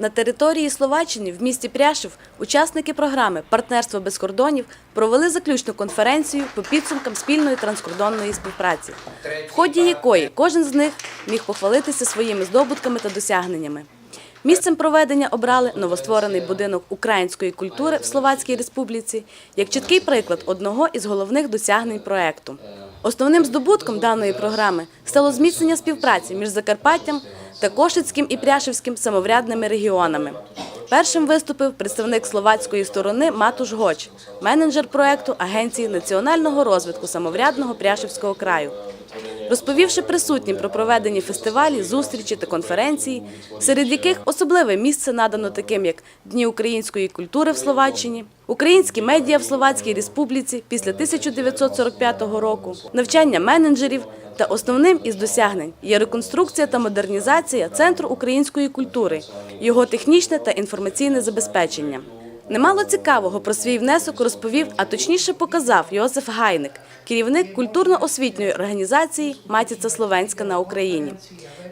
На території Словаччини в місті Пряшев учасники програми Партнерство без кордонів провели заключну конференцію по підсумкам спільної транскордонної співпраці, в ході якої кожен з них міг похвалитися своїми здобутками та досягненнями. Місцем проведення обрали новостворений будинок української культури в Словацькій Республіці як чіткий приклад одного із головних досягнень проекту. Основним здобутком даної програми стало зміцнення співпраці між Закарпаттям та Кошицьким і Пряшевським самоврядними регіонами. Першим виступив представник словацької сторони Матуш Гоч, менеджер проекту Агенції національного розвитку самоврядного Пряшевського краю. Розповівши присутнім про проведені фестивалі, зустрічі та конференції, серед яких особливе місце надано таким, як Дні української культури в Словаччині, українські медіа в Словацькій Республіці після 1945 року, навчання менеджерів та основним із досягнень є реконструкція та модернізація Центру української культури, його технічне та інформаційне забезпечення. Немало цікавого про свій внесок розповів, а точніше показав Йосиф Гайник, керівник культурно-освітньої організації Матіця Словенська на Україні.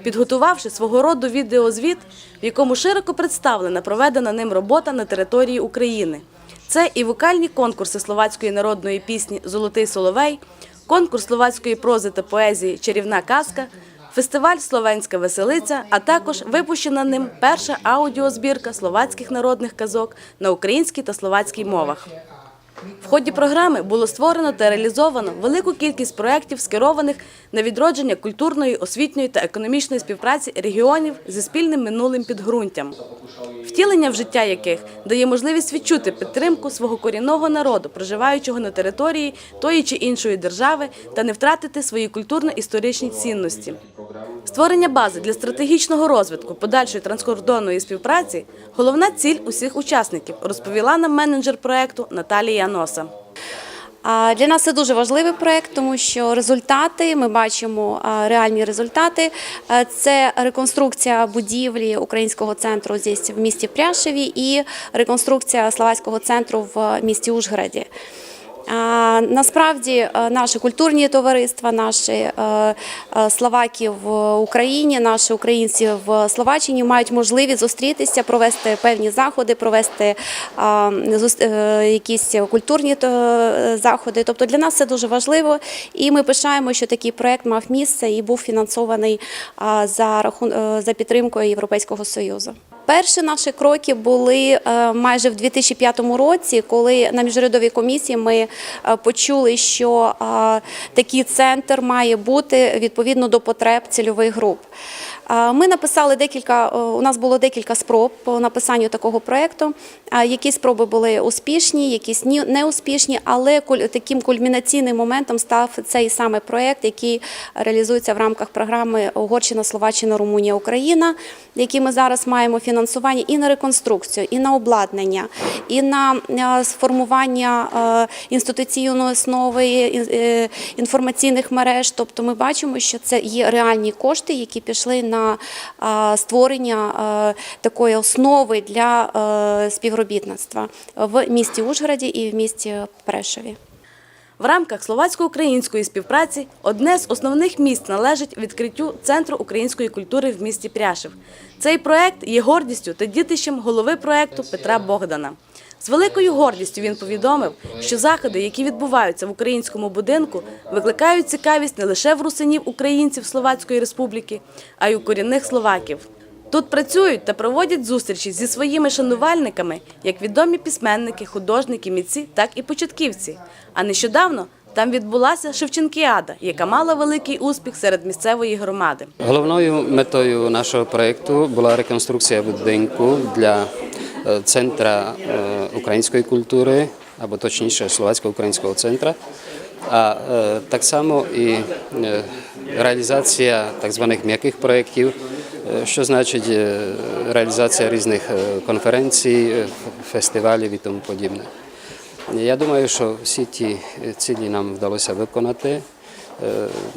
Підготувавши свого роду відеозвіт, в якому широко представлена проведена ним робота на території України. Це і вокальні конкурси словацької народної пісні Золотий Соловей, конкурс словацької прози та поезії Чарівна казка, фестиваль Словенська веселиця, а також випущена ним перша аудіозбірка словацьких народних казок на українській та словацькій мовах. В ході програми було створено та реалізовано велику кількість проєктів, скерованих на відродження культурної, освітньої та економічної співпраці регіонів зі спільним минулим підґрунтям, втілення в життя яких дає можливість відчути підтримку свого корінного народу, проживаючого на території тої чи іншої держави, та не втратити свої культурно-історичні цінності. Створення бази для стратегічного розвитку подальшої транскордонної співпраці головна ціль усіх учасників, розповіла нам менеджер проекту Наталія Носа. Для нас це дуже важливий проект, тому що результати ми бачимо реальні результати. Це реконструкція будівлі українського центру в місті Пряшеві і реконструкція словацького центру в місті Ужгороді. Насправді е, наші культурні товариства, наші е, е, словаки в Україні, наші українці в Словаччині мають можливість зустрітися, провести певні заходи, провести якісь культурні заходи. Тобто для нас це дуже важливо, і ми пишаємо, що такий проект мав місце і був фінансований за рахун за підтримкою Європейського союзу. Перші наші кроки були е, майже в 2005 році, коли на міжурядовій комісії ми е, почули, що е, такий центр має бути відповідно до потреб цільових груп. Ми написали декілька. У нас було декілька спроб по написанню такого проекту. Е, Якісь спроби були успішні, якісь ні- неуспішні, але таким кульмінаційним моментом став цей саме проект, який реалізується в рамках програми Угорщина, Словаччина, Румунія, Україна, які ми зараз маємо фінансування і на реконструкцію, і на обладнання, і на сформування інституційної основи е, інформаційних мереж. Тобто ми бачимо, що це є реальні кошти, які пішли на е, створення такої основи для е, співробітництва в місті Ужгороді і в місті Прешеві. В рамках словацько-української співпраці одне з основних місць належить відкриттю Центру української культури в місті Пряшев. Цей проект є гордістю та дітищем голови проекту Петра Богдана. З великою гордістю він повідомив, що заходи, які відбуваються в українському будинку, викликають цікавість не лише в русинів українців Словацької республіки, а й у корінних словаків. Тут працюють та проводять зустрічі зі своїми шанувальниками, як відомі письменники, художники, митці, так і початківці. А нещодавно там відбулася Шевченкіада, яка мала великий успіх серед місцевої громади. Головною метою нашого проєкту була реконструкція будинку для центра е, української культури, або точніше словацько-українського центра. А е, так само і е, реалізація так званих м'яких проєктів, що значить реалізація різних конференцій, фестивалів і тому подібне. Я думаю, що всі ті цілі нам вдалося виконати.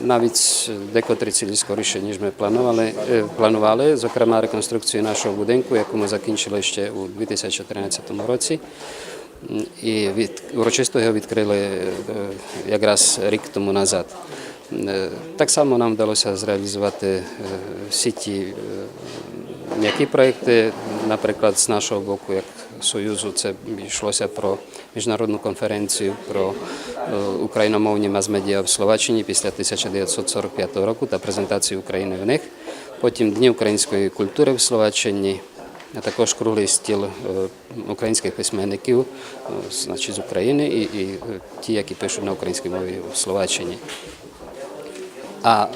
Навіть декотрі цілі скоріше, ніж ми планували, планували, зокрема реконструкцію нашого будинку, яку ми закінчили ще у 2013 році. І від, урочисто його відкрили якраз рік тому назад. Так само нам вдалося зреалізувати всі ті м'які проекти, наприклад, з нашого боку, як Союзу, це йшлося про міжнародну конференцію про е, україномовні мас-медіа в Словаччині після 1945 року та презентацію України в них. Потім Дні української культури в Словаччині, а також круглий стіл е, українських письменників, е, значить з України, і, і ті, які пишуть на українській мові в Словаччині. А е,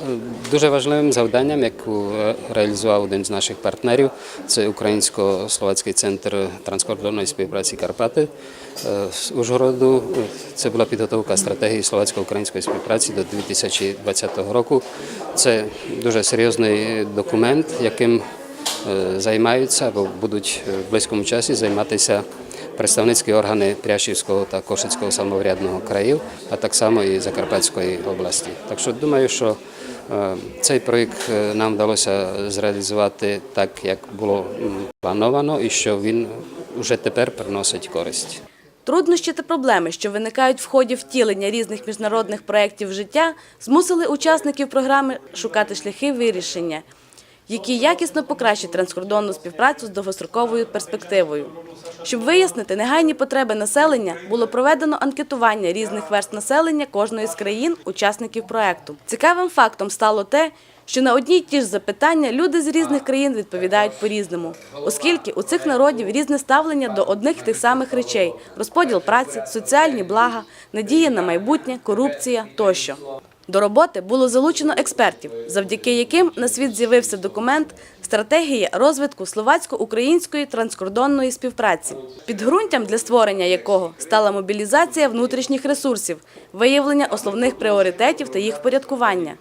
дуже важливим завданням, яке реалізував один з наших партнерів, це Українсько-Словацький центр транскордонної співпраці Карпати е, з Ужгороду. Це була підготовка стратегії словацько-української співпраці до 2020 року. Це дуже серйозний документ, яким е, займаються або будуть в близькому часі займатися представницькі органи Пряшівського та Кошицького самоврядного країв, а так само і Закарпатської області. Так що думаю, що е, цей проєкт е, нам вдалося зреалізувати так, як було плановано, і що він вже тепер приносить користь. Труднощі та проблеми, що виникають в ході втілення різних міжнародних проєктів життя, змусили учасників програми шукати шляхи вирішення, які якісно покращать транскордонну співпрацю з довгостроковою перспективою. Щоб вияснити негайні потреби населення, було проведено анкетування різних верст населення кожної з країн, учасників проекту. Цікавим фактом стало те, що на одні й ті ж запитання люди з різних країн відповідають по-різному, оскільки у цих народів різне ставлення до одних тих самих речей: розподіл праці, соціальні блага, надія на майбутнє, корупція тощо. До роботи було залучено експертів, завдяки яким на світ з'явився документ Стратегія розвитку словацько-української транскордонної співпраці, підґрунтям для створення якого стала мобілізація внутрішніх ресурсів, виявлення основних пріоритетів та їх впорядкування.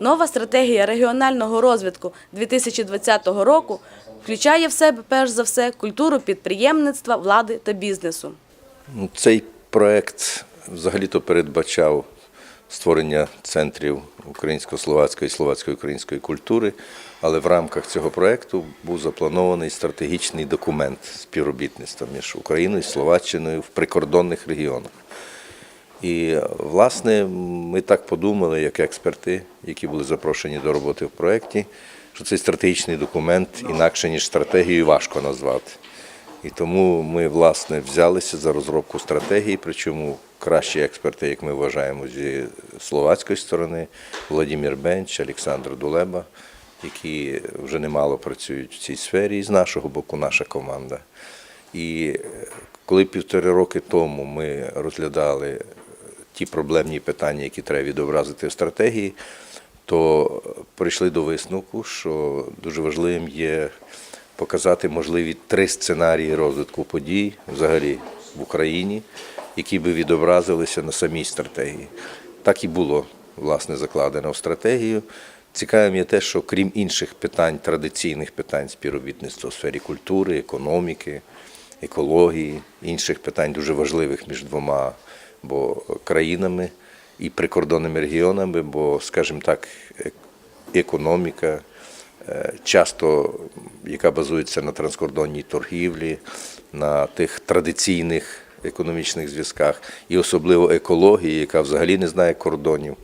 Нова стратегія регіонального розвитку 2020 року включає в себе перш за все культуру підприємництва, влади та бізнесу. Ну, Цей проект взагалі-то передбачав створення центрів українсько-словацької і словацько-української культури, але в рамках цього проекту був запланований стратегічний документ співробітництва між Україною і Словаччиною в прикордонних регіонах. І, власне, ми так подумали, як експерти, які були запрошені до роботи в проєкті, що цей стратегічний документ інакше, ніж стратегію, важко назвати. І тому ми, власне, взялися за розробку стратегії, причому кращі експерти, як ми вважаємо, зі словацької сторони, Владимир Бенч, Олександр Дулеба, які вже немало працюють в цій сфері, і з нашого боку наша команда. І е, коли півтори роки тому ми розглядали ті проблемні питання, які треба відобразити в стратегії, то прийшли до висновку, що дуже важливим є показати можливі три сценарії розвитку подій взагалі в Україні, які би відобразилися на самій стратегії. Так і було власне закладено в стратегію. Цікавим є те, що крім інших питань, традиційних питань співробітництва у сфері культури, економіки, екології, інших питань дуже важливих між двома бо країнами і прикордонними регіонами, бо, скажімо так, економіка, е, часто яка базується на транскордонній торгівлі, на тих традиційних економічних зв'язках, і особливо екології, яка взагалі не знає кордонів.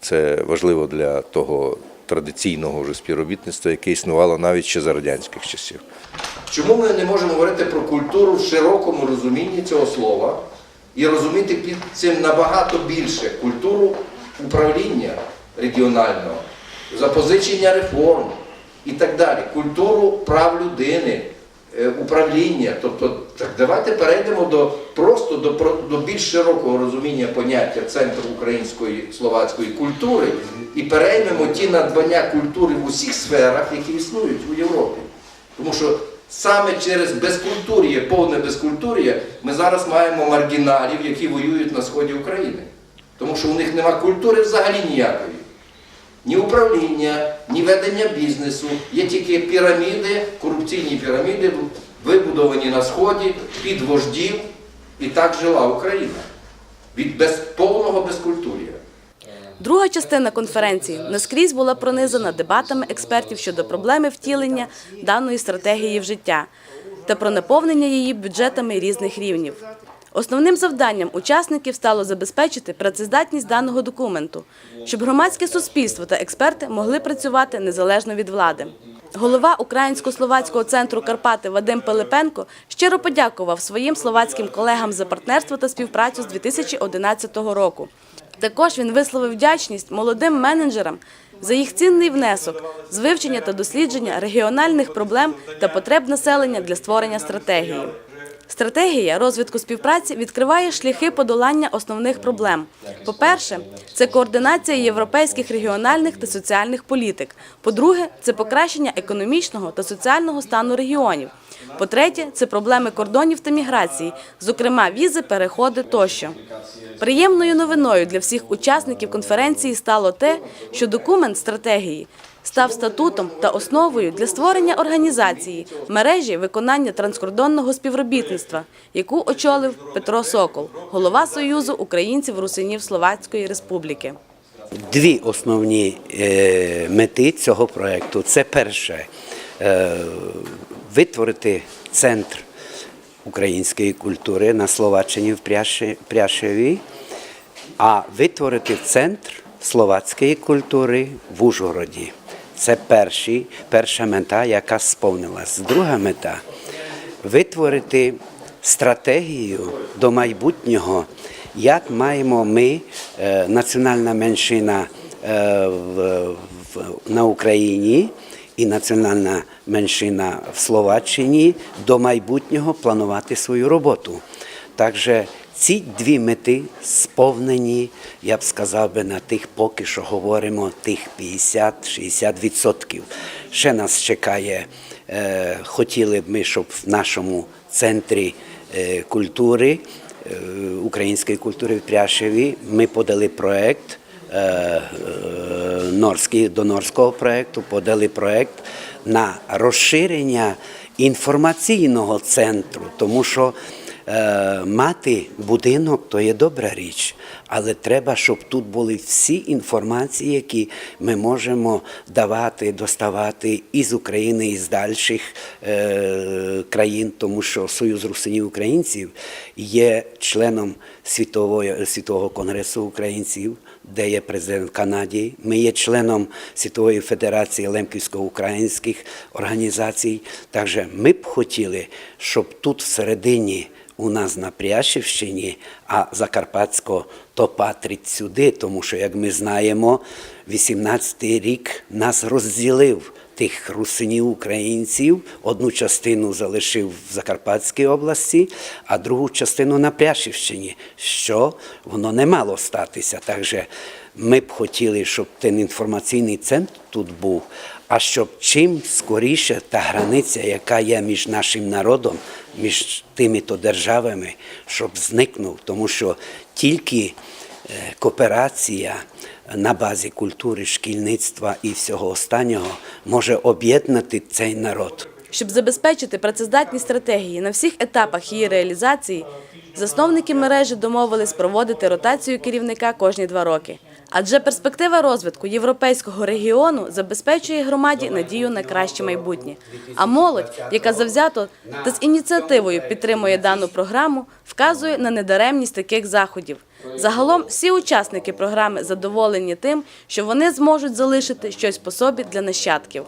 Це важливо для того традиційного вже співробітництва, яке існувало навіть ще за радянських часів. Чому ми не можемо говорити про культуру в широкому розумінні цього слова і розуміти під цим набагато більше культуру управління регіонального, запозичення реформ і так далі, культуру прав людини, управління. Тобто, так давайте перейдемо до просто до, до більш широкого розуміння поняття центру української словацької культури і переймемо ті надбання культури в усіх сферах, які існують у Європі. Тому що саме через безкультур'я, повне безкультур'я, ми зараз маємо маргіналів, які воюють на сході України. Тому що у них нема культури взагалі ніякої. Ні управління, ні ведення бізнесу. Є тільки піраміди, корупційні піраміди, вибудовані на сході під вождів. І так жила Україна. Від без, повного безкультур'я. Друга частина конференції наскрізь була пронизана дебатами експертів щодо проблеми втілення даної стратегії в життя та про наповнення її бюджетами різних рівнів. Основним завданням учасників стало забезпечити працездатність даного документу, щоб громадське суспільство та експерти могли працювати незалежно від влади. Голова Українсько-словацького центру Карпати Вадим Пилипенко щиро подякував своїм словацьким колегам за партнерство та співпрацю з 2011 року. Також він висловив вдячність молодим менеджерам за їх цінний внесок з вивчення та дослідження регіональних проблем та потреб населення для створення стратегії. Стратегія розвитку співпраці відкриває шляхи подолання основних проблем. По-перше, це координація європейських регіональних та соціальних політик. По-друге, це покращення економічного та соціального стану регіонів. По-третє, це проблеми кордонів та міграції, зокрема візи, переходи тощо. Приємною новиною для всіх учасників конференції стало те, що документ стратегії став статутом та основою для створення організації мережі виконання транскордонного співробітництва, яку очолив Петро Сокол, голова Союзу українців русинів Словацької Республіки. Дві основні е, мети цього проєкту. Це перше е, витворити центр української культури на Словаччині в Пряшеві, а витворити центр словацької культури в Ужгороді. Це перші, перша мета, яка сповнилась. Друга мета витворити стратегію до майбутнього, як маємо ми, е, національна меншина е, на Україні і національна меншина в Словаччині до майбутнього планувати свою роботу. Також ці дві мети сповнені, я б сказав би, на тих поки що говоримо, тих 50-60%. Ще нас чекає, е, хотіли б ми, щоб в нашому центрі е, культури, е, української культури в Пряшеві, ми подали проєкт, е, е, Норський, до Норського проєкту подали проєкт на розширення інформаційного центру, тому що мати будинок то є добра річ, але треба, щоб тут були всі інформації, які ми можемо давати, доставати із України, із дальших е, країн, тому що Союз русинів українців є членом світової, Світового конгресу українців, де є президент Канаді. Ми є членом Світової Федерації лемківсько-українських організацій. Також ми б хотіли, щоб тут всередині у нас на Пряшівщині, а Закарпатсько то патрить сюди, тому що, як ми знаємо, 18-й рік нас розділив тих русинів українців. Одну частину залишив в Закарпатській області, а другу частину на Пряшівщині, що воно не мало статися. Так же ми б хотіли, щоб ten інформаційний центр тут був, а щоб чим скоріше та границя, яка є між нашим народом, між тими то державами, щоб зникнув, тому що тільки е, кооперація на базі культури, шкільництва і всього останнього може об'єднати цей народ. Щоб забезпечити працездатність стратегії на всіх етапах її реалізації, засновники мережі домовились проводити ротацію керівника кожні два роки. Адже перспектива розвитку європейського регіону забезпечує громаді надію на краще майбутнє. А молодь, яка завзято та з ініціативою підтримує дану програму, вказує на недаремність таких заходів. Загалом всі учасники програми задоволені тим, що вони зможуть залишити щось по собі для нащадків.